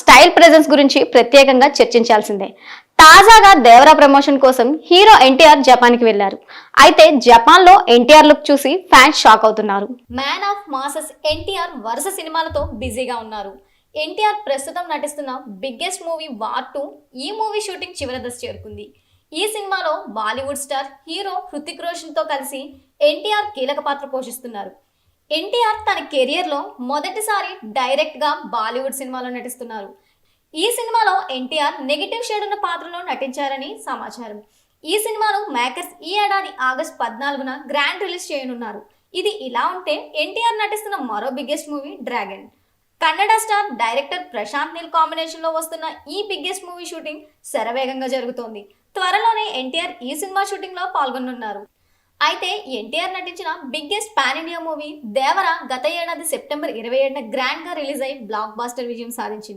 Style presence గురించి ప్రత్యేకంగా చర్చించాల్సిందే. తాజాగా దేవరా ప్రమోషన్ కోసం హీరో ఎన్టీఆర్ జపాన్కి వెళ్ళారు అయితే జపాన్లో ఎన్టీఆర్ లుక్ చూసి ఫ్యాన్స్ షాక్ అవుతున్నారు. మ్యాన్ ఆఫ్ మాసెస్ ఎన్టీఆర్ వరుస సినిమాలతో బిజీగా ఉన్నారు. ఎన్టీఆర్ ప్రస్తుతం నటిస్తున్న బిగ్గెస్ట్ మూవీ వార్ టూ ఈ మూవీ షూటింగ్ చివరి దశ చేరుకుంది. ఈ సినిమాలో బాలీవుడ్ స్టార్ హీరో హృతిక్ రోషన్తో కలిసి ఎన్టీఆర్ కీలక పాత్ర పోషిస్తున్నారు. ఎన్టీఆర్ తన కెరియర్లో మొదటిసారి డైరెక్ట్గా బాలీవుడ్ సినిమాలో నటిస్తున్నారు. ఈ సినిమాలో ఎన్టీఆర్ నెగిటివ్ షేడ్ ఉన్న పాత్రలో నటించారని సమాచారం. ఈ సినిమాను మేకర్స్ ఈ ఏడాది ఆగస్ట్ పద్నాలుగున గ్రాండ్ రిలీజ్ చేయనున్నారు. ఇది ఇలా ఉంటే ఎన్టీఆర్ నటిస్తున్న మరో biggest movie Dragon. Kannada star director Prashanth Neel కాంబినేషన్లో వస్తున్న ఈ బిగ్గెస్ట్ మూవీ షూటింగ్ శరవేగంగా జరుగుతోంది. త్వరలోనే ఎన్టీఆర్ ఈ సినిమా షూటింగ్లో పాల్గొనున్నారు అయితే ఎన్టీఆర్ నటించిన biggest pan India movie Devara గత ఏడాది సెప్టెంబర్ ఇరవై ఏడున గ్రాండ్గా రిలీజ్ అయి బ్లాక్ బాస్టర్ విజయం సాధించింది.